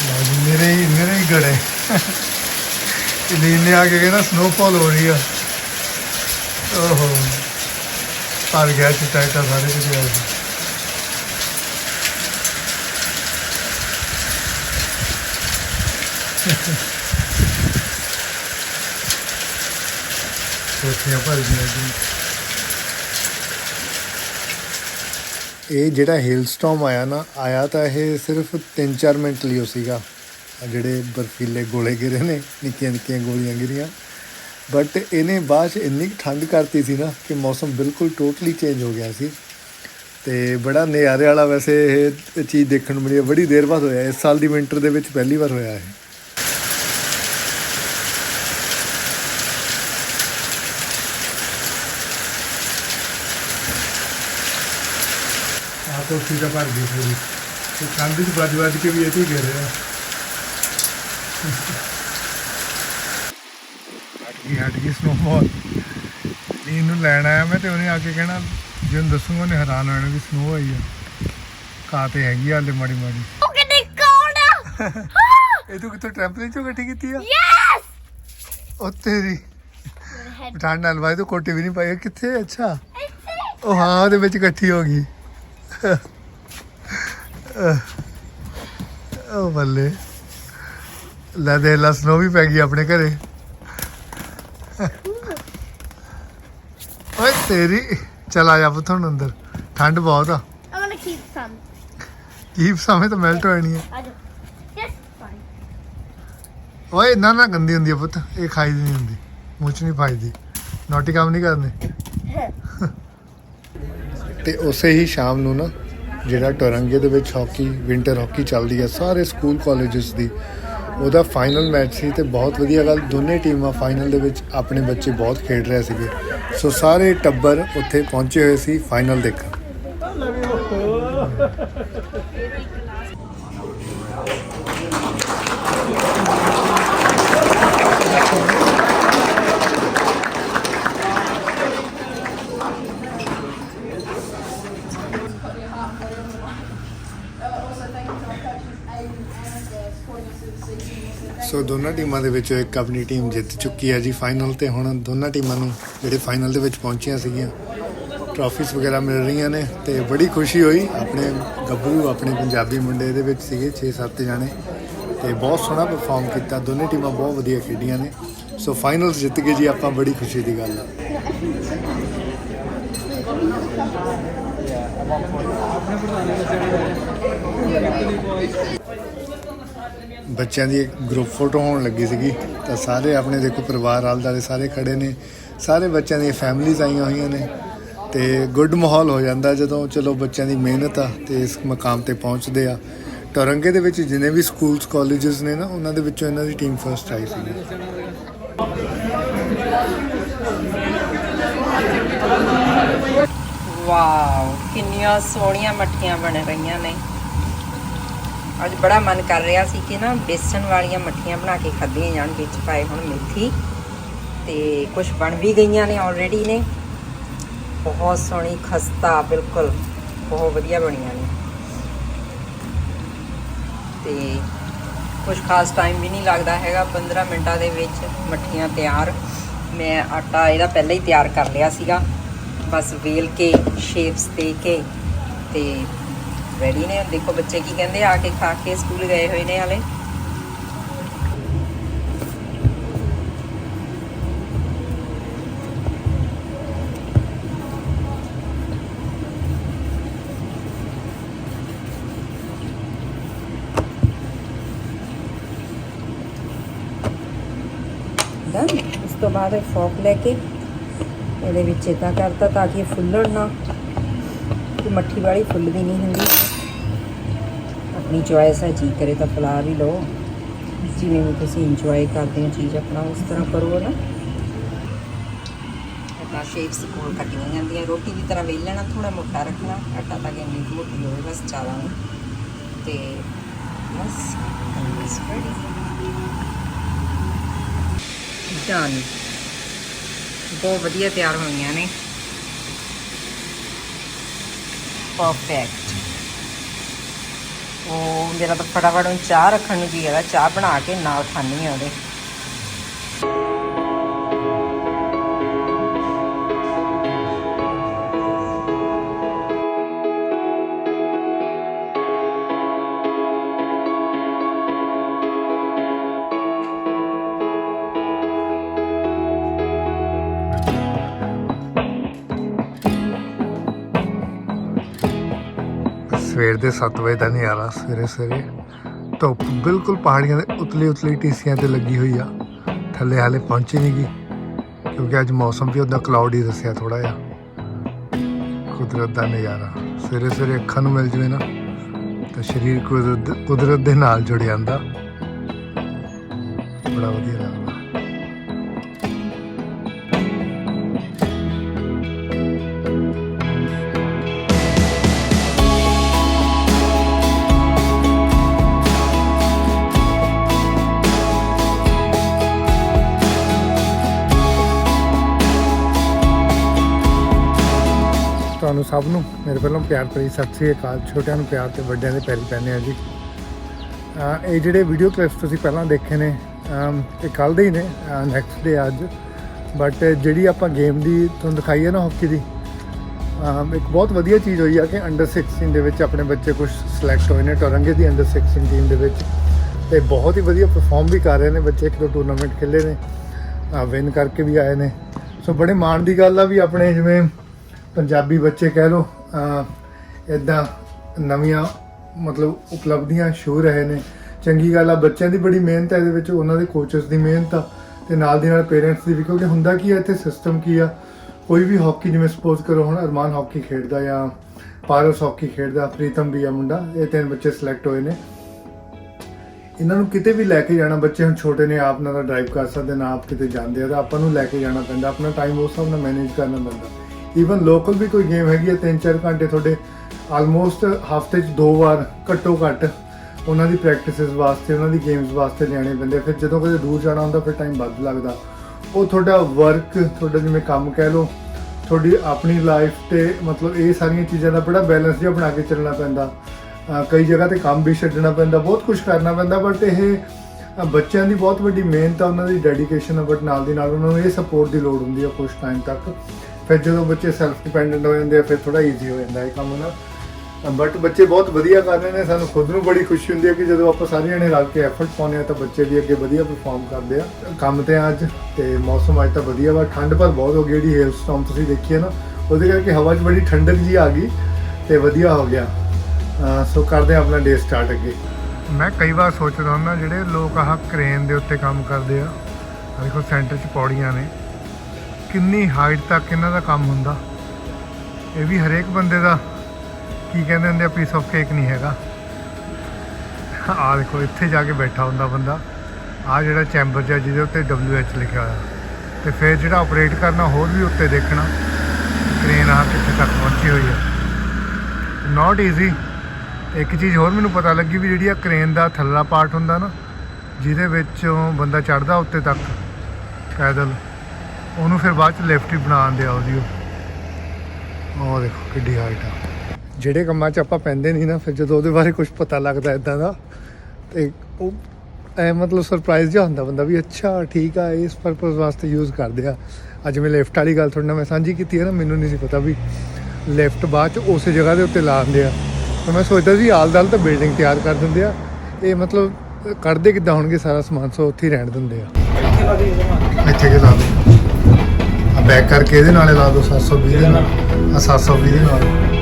ਲਓ ਜੀ ਮੇਰੇ ਹੀ ਮੇਰੇ ਹੀ ਗੜੇ ਇਲੀਨ ਨੇ ਆ ਕੇ ਕਹਿੰਦਾ ਸਨੋਫਾਲ ਹੋ ਰਹੀ ਆ ਓਹੋ ਪਰ ਗਿਆ ਚਿੱਟਾ ਚਿੱਟਾ ਸਾਰੇ ਕੁਝ ਆ ਗਿਆ ਕੋਠੀਆਂ ਭਰ ਗਈਆਂ ਜੀ ਇਹ ਜਿਹੜਾ ਹੇਲਸਟਾਰਮ ਆਇਆ ਨਾ, ਆਇਆ ਤਾਂ ਇਹ ਸਿਰਫ 3-4 ਮਿੰਟ ਲਈ ਉਹ ਸੀਗਾ। ਜਿਹੜੇ ਬਰਫੀਲੇ ਗੋਲੇ ਗਿਰੇ ਨੇ, ਨਿੱਕੀਆਂ ਨਿੱਕੀਆਂ ਗੋਲੀਆਂ ਗਿਰੀਆਂ। ਬਟ ਇਹਨੇ ਬਾਅਦ 'ਚ ਇੰਨੀ ਕੁ ਠੰਡ ਕਰਤੀ ਸੀ ਨਾ ਕਿ ਮੌਸਮ ਬਿਲਕੁਲ ਟੋਟਲੀ ਚੇਂਜ ਹੋ ਗਿਆ ਸੀ। ਤੇ ਬੜਾ ਨਜ਼ਾਰੇ ਵਾਲਾ ਵੈਸੇ ਇਹ ਚੀਜ਼ ਦੇਖਣ ਨੂੰ ਮਿਲੀ ਬੜੀ ਦੇਰ ਬਾਅਦ ਹੋਇਆ। ਇਸ ਸਾਲ ਦੀ ਵਿੰਟਰ ਦੇ ਵਿੱਚ ਪਹਿਲੀ ਵਾਰ ਹੋਇਆ ਇਹ। ਕੋਠੀ ਦਾ ਭਰ ਗਈ ਪੂਰੀ ਤੇ ਕੰਧ 'ਚ ਵੱਜ ਵੱਜ ਕੇ ਵੀ ਇਹ ਤੇ ਗਿਰ ਰਿਹਾ। ਹਟ ਗਈ ਹਟ ਗਈ ਸਨੋਫਾਲ ਨੀ ਨੂੰ ਲੈਣ ਆਇਆ ਮੈਂ ਤੇ ਉਹਨੇ ਆ ਕੇ ਕਹਿਣਾ ਜਿਹਨੂੰ ਦੱਸੂਗਾ ਉਹਨੇ ਹੈਰਾਨ ਹੋਣਾ ਵੀ ਸਨੋ ਆਈ ਆ। ਘਾਹ ਤੇ ਹੈਗੀ ਆ ਹਾਲੇ ਮਾੜੀ ਮਾੜੀ। Oh, getting cold! ਇਹ ਤੂੰ ਕਿੱਥੋਂ ਟੈਂਪਰੇਚਰ ਇਕੱਠੀ ਕੀਤੀ ਆ? Yes! ਉਹ ਤੇਰੀ. ਠੰਡ ਨਾਲ ਵਾਈ ਤੂੰ ਕੋਟੀ ਵੀ ਨਹੀਂ ਪਾਈ ਕਿੱਥੇ ਅੱਛਾ। ਉਹ ਹਾਂ ਉਹਦੇ ਵਿੱਚ ਇਕੱਠੀ ਹੋ ਗਈ। ਉਹ ਬੱਲੇ। ਲੈ ਦੇ ਲਾ ਸਨੋ ਵੀ ਪੈ ਗਈ ਆਪਣੇ ਘਰੇ। ਓਏ ਤੇਰੀ ਚਲ ਆ ਜਾ ਪੁੱਤ ਹੁਣ ਅੰਦਰ। ਠੰਡ ਬਹੁਤ ਆ। I'm gonna keep some. Keep ਸਮੇਂ ਤਾਂ ਮੈਲਟ ਹੋ ਜਾਣੀ ਆ। I do. Yes, fine. ਓਏ ਨਾ ਨਾ ਗੰਦੀ ਹੁੰਦੀ ਆ ਪੁੱਤ। ਇਹ ਖਾਈ ਦੀ ਨਹੀਂ ਹੁੰਦੀ। ਮੂੰਹ ਚ ਨਹੀਂ ਪਾਈਦੀ ਨੋਟੀ ਕੰਮ ਨਹੀਂ ਕਰਨੇ। ਤੇ ਉਸੇ ਹੀ ਸ਼ਾਮ ਨੂੰ ਨਾ ਜਿਹੜਾ ਟੋਰੰਗੇ ਦੇ ਵਿੱਚ ਹਾਕੀ ਵਿੰਟਰ ਹਾਕੀ ਚੱਲਦੀ ਹੈ ਸਾਰੇ ਸਕੂਲ ਕਾਲਜਸ ਦੀ, ਉਹਦਾ ਫਾਈਨਲ ਮੈਚ ਸੀ ਤੇ ਬਹੁਤ ਵਧੀਆ ਗੱਲ, ਦੋਨੇ ਟੀਮਾਂ ਫਾਈਨਲ ਦੇ ਵਿੱਚ ਆਪਣੇ ਬੱਚੇ ਬਹੁਤ ਖੇਡ ਰਹੇ ਸੀਗੇ। ਸੋ ਸਾਰੇ ਟੱਬਰ ਉੱਥੇ ਪਹੁੰਚੇ ਹੋਏ ਸੀ ਫਾਈਨਲ ਦੇਖਣ। ਸੋ ਦੋਨਾਂ ਟੀਮਾਂ ਦੇ ਵਿੱਚੋਂ ਇੱਕ ਆਪਣੀ ਟੀਮ ਜਿੱਤ ਚੁੱਕੀ ਹੈ ਜੀ ਫਾਈਨਲ ਤੇ ਹੁਣ ਦੋਨਾਂ ਟੀਮਾਂ ਨੂੰ ਜਿਹੜੇ ਫਾਈਨਲ ਦੇ ਵਿੱਚ ਪਹੁੰਚੀਆਂ ਸੀਗੀਆਂ ਟਰਾਫੀਜ਼ ਵਗੈਰਾ ਮਿਲ ਰਹੀਆਂ ਨੇ ਤੇ ਬੜੀ ਖੁਸ਼ੀ ਹੋਈ। ਆਪਣੇ ਗੱਭਰੂ, ਆਪਣੇ ਪੰਜਾਬੀ ਮੁੰਡੇ ਦੇ ਵਿੱਚ ਸੀਗੇ 6-7 ਜਾਣੇ ਤੇ ਬਹੁਤ ਸੋਹਣਾ ਪਰਫਾਰਮ ਕੀਤਾ। ਦੋਨੇ ਟੀਮਾਂ ਬਹੁਤ ਵਧੀਆ ਖੇਡੀਆਂ ਨੇ। ਸੋ ਫਾਈਨਲ ਜਿੱਤ ਗਏ ਜੀ ਆਪਾਂ ਬੜੀ ਖੁਸ਼ੀ ਦੀ ਗੱਲ ਆ। ਬੱਚਿਆਂ ਦੀ ਇੱਕ ਗਰੁੱਪ ਫੋਟੋ ਹੋਣ ਲੱਗੀ ਸੀਗੀ, ਤਾਂ ਸਾਰੇ ਆਪਣੇ ਦੇਖੋ ਪਰਿਵਾਰ ਆਲ ਦੁਆਲੇ ਸਾਰੇ ਖੜੇ ਨੇ। ਸਾਰੇ ਬੱਚਿਆਂ ਦੀਆਂ ਫੈਮਿਲੀਆਂ ਆਈਆਂ ਹੋਈਆਂ ਨੇ ਤੇ ਗੁੱਡ ਮਾਹੌਲ ਹੋ ਜਾਂਦਾ ਜਦੋਂ ਚਲੋ ਬੱਚਿਆਂ ਦੀ ਮਿਹਨਤ ਆ ਤੇ ਇਸ ਮਕਾਮ ਤੇ ਪਹੁੰਚਦੇ ਆ। ਟੋਰੰਗੇ ਦੇ ਵਿੱਚ ਜਿੰਨੇ ਵੀ ਸਕੂਲਸ ਕਾਲਜਸ ਨੇ ਨਾ, ਉਹਨਾਂ ਦੇ ਵਿੱਚੋਂ ਇਹਨਾਂ ਦੀ ਟੀਮ ਫਰਸਟ ਆਈ ਸੀ ਵਾਓ ਕਿੰਨੀਆਂ ਸੋਹਣੀਆਂ ਮੱਠੀਆਂ ਬਣ ਰਹੀਆਂ ਨੇ। ਅੱਜ ਬੜਾ ਮਨ ਕਰ ਰਿਹਾ ਸੀ ਕਿ ਨਾ ਬੇਸਣ ਵਾਲੀਆਂ ਮੱਠੀਆਂ ਬਣਾ ਕੇ ਖਾਧੀਆਂ ਜਾਣ, ਵਿੱਚ ਪਾਏ ਹੁਣ ਮੇਥੀ ਤੇ ਕੁਝ ਬਣ ਵੀ ਗਈਆਂ ਨੇ ਆਲਰੇਡੀ ਨੇ। ਬਹੁਤ ਸੋਹਣੀ ਖਸਤਾ, ਬਿਲਕੁਲ ਬਹੁਤ ਵਧੀਆ ਬਣੀਆਂ ਨੇ। ਤੇ ਕੁਝ ਖਾਸ ਟਾਈਮ ਵੀ ਨਹੀਂ ਲੱਗਦਾ ਹੈਗਾ 15 ਮਿੰਟਾਂ ਦੇ ਵਿੱਚ ਮੱਠੀਆਂ ਤਿਆਰ। ਮੈਂ ਆਟਾ ਇਹਦਾ ਪਹਿਲਾਂ ਹੀ ਤਿਆਰ ਕਰ ਲਿਆ ਸੀਗਾ। ਬਸ ਵੇਲ ਕੇ ਸ਼ੇਪਸ ਦੇ ਕੇ ਤੇ ਰੈਡੀ ਨੇ। ਦੇਖੋ ਬੱਚੇ ਕੀ ਕਹਿੰਦੇ ਆ ਕੇ ਖਾ ਕੇ ਸਕੂਲ ਗਏ ਹੋਏ ਨੇ ਹਾਲੇ। ਡਨ ਉਸ ਤੋਂ ਬਾਅਦ ਇਹ ਫੋਕ ਲੈ ਕੇ ਇਹਦੇ ਵਿੱਚ ਇਦਾਂ ਕਰਤਾ ਤਾਂ ਕਿ ਇਹ ਫੁੱਲਣ ਨਾ। ਕਿ ਮੱਠੀ ਵਾਲੀ ਫੁੱਲਦੀ ਨਹੀਂ ਹੁੰਦੀ। ਆਪਣੀ ਚੋਇਸ ਹੈ, ਜੀ ਕਰੇ ਤਾਂ ਫੁਲਾ ਵੀ ਲਓ। ਜਿਵੇਂ ਵੀ ਤੁਸੀਂ ਇੰਜੋਏ ਕਰਦੇ ਹੋ ਚੀਜ਼ ਆਪਣਾ, ਉਸ ਤਰ੍ਹਾਂ ਕਰੋ ਨਾ। ਆਪਣਾ ਸ਼ੇਪਸ ਕੋਲ ਕੱਟੀਆਂ ਜਾਂਦੀਆਂ, ਰੋਟੀ ਦੀ ਤਰ੍ਹਾਂ ਵੇਲ ਲੈਣਾ ਥੋੜਾ ਮੋਟਾ ਰੱਖਣਾ, ਆਟਾ ਤਾਂ ਕਿ ਇੰਨੀ ਮੋਟੀ ਹੋਵੇ, ਬਸ ਜ਼ਿਆਦਾ ਨਹੀਂ ਤੇ ਬਸ ਇਸ ਰੈਡੀ ਡਨ ਬਹੁਤ ਵਧੀਆ ਤਿਆਰ ਹੋਈਆਂ ਨੇ। ਪਰਫੈਕਟ ਉਹ ਮੇਰਾ ਤਾਂ ਫਟਾਫਟ ਹੁਣ ਚਾਹ ਰੱਖਣ ਨੂੰ ਜੀ ਹੈਗਾ, ਚਾਹ ਬਣਾ ਕੇ ਨਾਲ ਖਾਣੀ ਆ ਉਹਦੇ। ਸਵੇਰ ਦੇ 7 ਵਜੇ ਦਾ ਨਜ਼ਾਰਾ ਸਵੇਰੇ ਸਵੇਰੇ। ਧੁੱਪ ਬਿਲਕੁਲ ਪਹਾੜੀਆਂ ਦੇ ਉਤਲੀ ਉਤਲੀ ਟੀਸੀਆਂ ਤੇ ਲੱਗੀ ਹੋਈ ਆ। ਥੱਲੇ ਹਾਲੇ ਪਹੁੰਚੀ ਨਹੀਂ ਗਈ ਕਿਉਂਕਿ ਅੱਜ ਮੌਸਮ ਵੀ ਉਹਦਾ ਕਲਾਉਡੀ ਦੱਸਿਆ ਥੋੜਾ ਜਿਹਾ। ਕੁਦਰਤ ਦਾ ਨਜ਼ਾਰਾ, ਸਵੇਰੇ ਸਵੇਰੇ ਅੱਖਾਂ ਨੂੰ ਮਿਲ ਜਵੇ ਨਾ, ਤਾਂ ਸਰੀਰ ਕੁਦਰਤ ਕੁਦਰਤ ਦੇ ਨਾਲ ਜੁੜ ਜਾਂਦਾ। ਬੜਾ ਵਧੀਆ ਲੱਗਦਾ। ਸਭ ਨੂੰ ਮੇਰੇ ਵੱਲੋਂ ਪਿਆਰ ਭਰੀ ਸਤਿ ਸ੍ਰੀ ਅਕਾਲ, ਛੋਟਿਆਂ ਨੂੰ ਪਿਆਰ ਤੇ ਵੱਡਿਆਂ ਦੇ ਪੈਰੀ ਪੈਣੇ ਆ ਜੀ। ਇਹ ਜਿਹੜੇ ਵੀਡੀਓ ਕਲਿੱਪਸ ਤੁਸੀਂ ਪਹਿਲਾਂ ਦੇਖੇ ਨੇ ਇਹ ਕੱਲ ਦੇ ਹੀ ਨੇ ਨੈਕਸਟ ਡੇ ਅੱਜ। ਬਟ ਜਿਹੜੀ ਆਪਾਂ ਗੇਮ ਦੀ ਤੁਹਾਨੂੰ ਦਿਖਾਈ ਹੈ ਨਾ ਹਾਕੀ ਦੀ ਇੱਕ ਬਹੁਤ ਵਧੀਆ ਚੀਜ਼ ਹੋਈ ਆ ਕਿ ਅੰਡਰ 16 ਦੇ ਵਿੱਚ ਆਪਣੇ ਬੱਚੇ ਕੁਝ ਸਿਲੈਕਟ ਹੋਏ ਨੇ, ਟੋਰੰਗੇ ਦੀ ਅੰਡਰ 16 ਟੀਮ ਦੇ ਵਿੱਚ। ਤੇ ਬਹੁਤ ਹੀ ਵਧੀਆ ਪਰਫਾਰਮ ਵੀ ਕਰ ਰਹੇ ਨੇ, ਬੱਚੇ ਇੱਕ ਦੋ ਟੂਰਨਾਮੈਂਟ ਖੇਲੇ ਨੇ ਵਿਨ ਕਰਕੇ ਵੀ ਆਏ ਨੇ। ਸੋ ਬੜੇ ਮਾਣ ਦੀ ਗੱਲ ਆ ਵੀ ਆਪਣੇ ਜਿਵੇਂ ਪੰਜਾਬੀ ਬੱਚੇ ਕਹਿ ਲੋ ਇਦਾਂ ਨਵੀਆਂ ਮਤਲਬ ਉਪਲਬਧੀਆਂ ਛੂ ਰਹੇ ਨੇ। ਚੰਗੀ ਗੱਲ ਆ, ਬੱਚਿਆਂ ਦੀ ਬੜੀ ਮਿਹਨਤ ਹੈ ਇਹਦੇ ਵਿੱਚ ਉਹਨਾਂ ਦੇ ਕੋਚਸ ਦੀ ਮਿਹਨਤ ਆ, ਤੇ ਨਾਲ ਦੀ ਨਾਲ ਪੇਰੈਂਟਸ ਦੀ ਵੀ, ਕਿਉਂਕਿ ਹੁੰਦਾ ਕੀ ਹੈ ਇੱਥੇ ਸਿਸਟਮ ਕੀ ਆ, ਕੋਈ ਵੀ ਹਾਕੀ ਜਿਵੇਂ ਸਪੋਜ਼ ਕਰੋ, ਹੁਣ ਅਰਮਾਨ ਹਾਕੀ ਖੇਡਦਾ ਜਾਂ ਪਾਰਸ ਹਾਕੀ ਖੇਡਦਾ, ਪ੍ਰੀਤਮ ਵੀ ਆ ਮੁੰਡਾ, ਇਹ ਤਿੰਨ ਬੱਚੇ ਸਿਲੈਕਟ ਹੋਏ ਨੇ। ਇਹਨਾਂ ਨੂੰ ਕਿਤੇ ਵੀ ਲੈ ਕੇ ਜਾਣਾ, ਬੱਚੇ ਹੁਣ ਛੋਟੇ ਨੇ, ਆਪ ਨਾਲ ਡਰਾਈਵ ਕਰ ਸਕਦੇ ਨਾ, ਆਪ ਕਿਤੇ ਜਾਂਦੇ ਆ, ਤਾਂ ਆਪਾਂ ਨੂੰ ਲੈ ਕੇ ਜਾਣਾ ਪੈਂਦਾ, ਆਪਣਾ ਟਾਈਮ ਉਸ ਹਿਸਾਬ ਨਾਲ ਮੈਨੇਜ ਕਰਨਾ ਪੈਂਦਾ। ਈਵਨ ਲੋਕਲ ਵੀ ਕੋਈ ਗੇਮ ਹੈਗੀ ਹੈ 3-4 ਘੰਟੇ ਤੁਹਾਡੇ ਆਲਮੋਸਟ ਹਫ਼ਤੇ 'ਚ ਦੋ ਵਾਰ ਘੱਟੋ ਘੱਟ ਉਹਨਾਂ ਦੀ ਪ੍ਰੈਕਟਿਸਿਸ ਵਾਸਤੇ, ਉਹਨਾਂ ਦੀ ਗੇਮਸ ਵਾਸਤੇ ਲਿਆਣੇ ਪੈਂਦੇ ਫਿਰ ਜਦੋਂ ਕਦੇ ਦੂਰ ਜਾਣਾ ਹੁੰਦਾ, ਫਿਰ ਟਾਈਮ ਵੱਧ ਲੱਗਦਾ। ਉਹ ਤੁਹਾਡਾ ਵਰਕ ਤੁਹਾਡਾ ਜਿਵੇਂ ਕੰਮ ਕਹਿ ਲਓ, ਤੁਹਾਡੀ ਆਪਣੀ ਲਾਈਫ ਤੇ ਮਤਲਬ ਇਹ ਸਾਰੀਆਂ ਚੀਜ਼ਾਂ ਦਾ ਬੜਾ ਬੈਲੈਂਸ ਜਿਹਾ ਬਣਾ ਕੇ ਚੱਲਣਾ ਪੈਂਦਾ। ਕਈ ਜਗ੍ਹਾ ਤੇ ਕੰਮ ਵੀ ਛੱਡਣਾ ਪੈਂਦਾ, ਬਹੁਤ ਕੁਝ ਕਰਨਾ ਪੈਂਦਾ ਬਟ ਇਹ ਬੱਚਿਆਂ ਦੀ ਬਹੁਤ ਵੱਡੀ ਮਿਹਨਤ ਆ, ਉਹਨਾਂ ਦੀ ਡੈਡੀਕੇਸ਼ਨ ਆ ਬਟ ਨਾਲ ਦੀ ਨਾਲ ਉਹਨਾਂ ਨੂੰ ਇਹ ਸਪੋਰਟ ਦੀ ਲੋੜ ਹੁੰਦੀ ਆ ਕੁਝ ਟਾਈਮ ਤੱਕ। ਫਿਰ ਜਦੋਂ ਬੱਚੇ ਸੈਲਫ ਡਿਪੈਂਡੈਂਟ ਹੋ ਜਾਂਦੇ ਆ, ਫਿਰ ਥੋੜਾ ਈਜ਼ੀ ਹੋ ਜਾਂਦਾ ਇਹ ਕੰਮ ਨਾ। ਬਟ ਬੱਚੇ ਬਹੁਤ ਵਧੀਆ ਕਰ ਰਹੇ ਨੇ, ਸਾਨੂੰ ਖੁਦ ਨੂੰ ਬੜੀ ਖੁਸ਼ੀ ਹੁੰਦੀ ਹੈ ਕਿ ਜਦੋਂ ਆਪਾਂ ਸਾਰੇ ਜਣੇ ਰਲ ਕੇ ਐਫਰਟ ਪਾਉਂਦੇ ਆ ਤਾਂ ਬੱਚੇ ਵੀ ਅੱਗੇ ਵਧੀਆ ਪਰਫਾਰਮ ਕਰਦੇ ਆ। ਕੰਮ ਤੇ ਆ ਅੱਜ ਤੇ ਮੌਸਮ ਅੱਜ ਤਾਂ ਵਧੀਆ ਵਾ, ਠੰਡ ਪਰ ਬਹੁਤ ਹੋ ਗਈ, ਜਿਹੜੀ ਹੇਲ ਸਟਾਰਮ ਤੁਸੀਂ ਦੇਖੀ ਹੈ ਨਾ, ਉਹਦੇ ਕਰਕੇ ਹਵਾ 'ਚ ਬੜੀ ਠੰਡਕ ਜੀ ਆ ਗਈ ਤੇ ਵਧੀਆ ਹੋ ਗਿਆ। ਸੋ ਕਰਦੇ ਆ ਆਪਣਾ ਡੇ ਸਟਾਰਟ ਅੱਗੇ। ਮੈਂ ਕਈ ਵਾਰ ਸੋਚਦਾ ਹੁੰਦਾ, ਜਿਹੜੇ ਲੋਕ ਆਹ ਕ੍ਰੇਨ ਦੇ ਉੱਤੇ ਕੰਮ ਕਰਦੇ ਆ ਦੇਖੋ ਸੈਂਟਰ 'ਚ ਪੌੜੀਆਂ ਨੇ। ਕਿੰਨੀ ਹਾਈਟ ਤੱਕ ਇਹਨਾਂ ਦਾ ਕੰਮ ਹੁੰਦਾ। ਇਹ ਵੀ ਹਰੇਕ ਬੰਦੇ ਦਾ ਕੀ ਕਹਿੰਦੇ ਹੁੰਦੇ ਆ ਪੀਸ ਆਫ ਕੇਕ ਨਹੀਂ ਹੈਗਾ। ਆ ਦੇਖੋ, ਇੱਥੇ ਜਾ ਕੇ ਬੈਠਾ ਹੁੰਦਾ ਬੰਦਾ। ਆ ਜਿਹੜਾ ਚੈਂਬਰ ਜਿਹਾ ਜਿਹਦੇ ਉੱਤੇ WH ਲਿਖਿਆ ਹੋਇਆ। ਤੇ ਫਿਰ ਜਿਹੜਾ ਆਪਰੇਟ ਕਰਨਾ, ਹੋਰ ਵੀ ਉੱਤੇ ਦੇਖਣਾ। ਕ੍ਰੇਨ ਆ ਕਿੱਥੇ ਤੱਕ ਪਹੁੰਚੀ ਹੋਈ ਹੈ ਨਾਟ ਈਜ਼ੀ ਇੱਕ ਚੀਜ਼ ਹੋਰ ਮੈਨੂੰ ਪਤਾ ਲੱਗੀ ਵੀ ਜਿਹੜੀ ਆ ਕ੍ਰੇਨ ਦਾ ਥੱਲਾ ਪਾਰਟ ਹੁੰਦਾ ਨਾ, ਜਿਹਦੇ ਵਿੱਚੋਂ ਬੰਦਾ ਚੜਦਾ ਉੱਤੇ ਤੱਕ। ਪੈਦਲ। ਉਹਨੂੰ ਫਿਰ ਬਾਅਦ ਚ ਲਿਫਟ ਹੀ ਬਣਾ ਦਿੰਦੇ ਆ ਉਹਦੀ ਉਹ। ਉਹ ਦੇਖੋ ਕਿੱਡੀ ਹਾਈਟ ਆ। ਜਿਹੜੇ ਕੰਮਾਂ 'ਚ ਆਪਾਂ ਪੈਂਦੇ ਨਹੀਂ ਨਾ, ਫਿਰ ਜਦੋਂ ਉਹਦੇ ਬਾਰੇ ਕੁਝ ਪਤਾ ਲੱਗਦਾ ਇਦਾਂ ਦਾ, ਤੇ ਉਹ ਐ ਮਤਲਬ ਸਰਪ੍ਰਾਈਜ਼ ਜਿਹਾ ਹੁੰਦਾ ਬੰਦਾ ਵੀ ਅੱਛਾ, ਠੀਕ ਆ, ਇਸ ਪਰਪਸ ਵਾਸਤੇ ਯੂਜ਼ ਕਰਦੇ ਆ। ਅੱਜ ਮੈਂ ਲਿਫਟ ਵਾਲੀ ਗੱਲ ਤੁਹਾਡੇ ਨਾਲ ਮੈਂ ਸਾਂਝੀ ਕੀਤੀ ਹੈ ਨਾ, ਮੈਨੂੰ ਨਹੀਂ ਸੀ ਪਤਾ ਵੀ ਲਿਫਟ ਬਾਅਦ ਚ ਉਸੇ ਜਗ੍ਹਾ ਦੇ ਉੱਤੇ ਲਾ ਦਿੰਦੇ ਆ। ਤਾਂ ਮੈਂ ਸੋਚਦਾ ਸੀ ਆਲ ਦਲ ਤਾਂ ਬਿਲਡਿੰਗ ਤਿਆਰ ਕਰ ਦਿੰਦੇ ਆ। ਇਹ ਮਤਲਬ ਕੱਢਦੇ ਕਿੱਦਾਂ ਹੋਣਗੇ ਸਾਰਾ ਸਮਾਨ, ਸੋ ਉੱਥੇ ਹੀ ਰਹਿਣ ਦਿੰਦੇ ਆ। ਇੱਥੇ ਕਿ ਲਾ ਬੈਕ ਕਰਕੇ ਇਹਦੇ ਨਾਲੇ ਲਾ ਦੋ 720 ਦੇ ਨਾਲ। ਆ 720 ਦੇ ਨਾਲ।